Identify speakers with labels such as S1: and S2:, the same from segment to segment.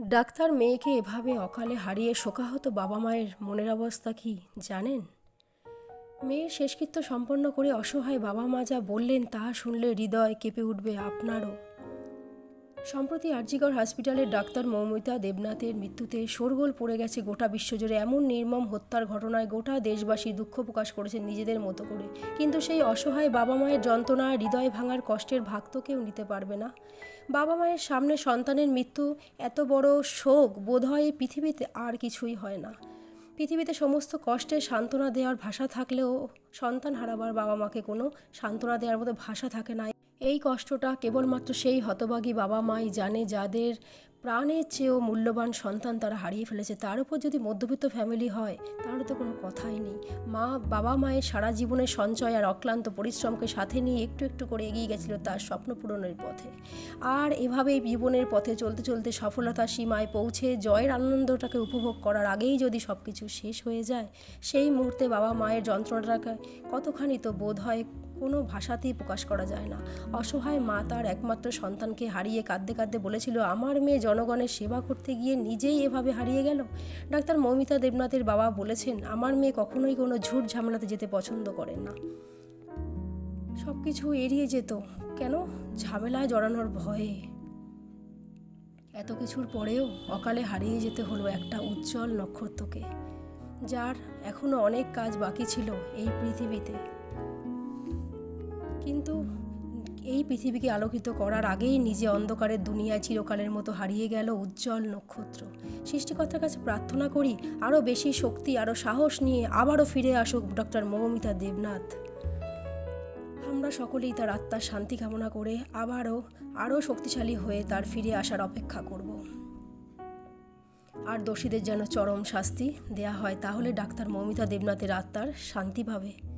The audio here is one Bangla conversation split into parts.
S1: ডাক্তার মেয়েকে এভাবে অকালে হারিয়ে শোকাহত বাবা মায়ের মনের অবস্থা কি জানেন? মেয়ের শেষকৃত্য সম্পন্ন করে অসহায় বাবা মা যা বললেন তা শুনলে হৃদয় কেঁপে উঠবে আপনারও। সম্প্রতি আরজিগড় হসপিটালের ডাক্তার মৌমিতা দেবনাথের মৃত্যুতে শোরগোল পড়ে গেছে গোটা বিশ্বজুড়ে এমন নির্মম হত্যার ঘটনায় গোটা দেশবাসী দুঃখ প্রকাশ করেছেন নিজেদের মতো করে। কিন্তু সেই অসহায় বাবা মায়ের যন্ত্রণা হৃদয় ভাঙার কষ্টের ভাগ তো কেউ নিতে পারবে না। বাবা মায়ের সামনে সন্তানের মৃত্যু, এত বড় শোক বোধহয় এই পৃথিবীতে আর কিছুই হয় না। পৃথিবীতে সমস্ত কষ্টের সান্ত্বনা দেওয়ার ভাষা থাকলেও সন্তান হারাবার বাবা মাকে কোনো সান্ত্বনা দেওয়ার মতো ভাষা থাকে না। এই কষ্টটা কেবলমাত্র সেই হতভাগী বাবা মাই জানে যাদের প্রাণের চেয়েও মূল্যবান সন্তান তারা হারিয়ে ফেলেছে। তার উপর যদি মধ্যবিত্ত ফ্যামিলি হয় তাহলে তো কোনো কথাই নেই। মা, বাবা মায়ের সারা জীবনের সঞ্চয় আর অক্লান্ত পরিশ্রমকে সাথে নিয়ে একটু একটু করে এগিয়ে গেছিল তার স্বপ্ন পূরণের পথে। আর এভাবেই জীবনের পথে চলতে চলতে সফলতা সীমায় পৌঁছে জয়ের আনন্দটাকে উপভোগ করার আগেই যদি সব কিছু শেষ হয়ে যায়, সেই মুহূর্তে বাবা মায়ের যন্ত্রণাটাকে কতখানি তো বোধ হয় কোনো ভাষাতেই প্রকাশ করা যায় না। অসহায় মা তার একমাত্র সন্তানকে হারিয়ে কাঁদতে কাঁদতে বলেছিল, আমার মেয়ে জনগণের সেবা করতে গিয়ে নিজেই এভাবে হারিয়ে গেল? ডাক্তার মৌমিতা দেবনাথের বাবা বলেছেন, আমার মেয়ে কখনোই কোনো ঝুট ঝামেলাতে যেতে পছন্দ করেন না। সব কিছু এড়িয়ে যেত। কেন? ঝামেলায় জড়ানোর ভয়ে। এত কিছুর পরেও অকালে হারিয়ে যেতে হলো একটা উজ্জ্বল নক্ষত্রকে, যার এখনও অনেক কাজ বাকি ছিল এই পৃথিবীতে। কিন্তু এই পৃথিবীকে আলোকিত করার আগেই নিজে অন্ধকারের দুনিয়ায় চিরকালের মতো হারিয়ে গেল উজ্জ্বল নক্ষত্র। সৃষ্টিকর্তার কাছে প্রার্থনা করি, আরও বেশি শক্তি, আরও সাহস নিয়ে আবারও ফিরে আসুক ডক্টর মৌমিতা দেবনাথ। আমরা সকলেই তার আত্মার শান্তি কামনা করে আবারও আরও শক্তিশালী হয়ে তার ফিরে আসার অপেক্ষা করব। আর দোষীদের যেন চরম শাস্তি দেয়া হয়, তাহলে ডাক্তার মৌমিতা দেবনাথের আত্মার শান্তি পাবে।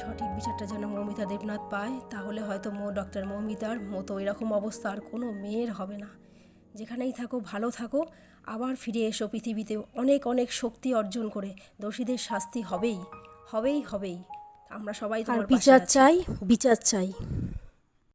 S1: সঠিক বিচারটা যেন মৌমিতা দেবনাথ পায় তাহলে হয়তো মো ডক্টর মৌমিতার মতো এরকম অবস্থা আর কোনো মেয়ের হবে না। যেখানেই থাকো ভালো থাকো আবার ফিরে এসো পৃথিবীতে। অনেক অনেক শক্তি অর্জন করে দোষীদের শাস্তি হবেই হবেই হবেই। আমরা সবাই
S2: তার
S1: তোমার
S2: বিচার চাই বিচার চাই।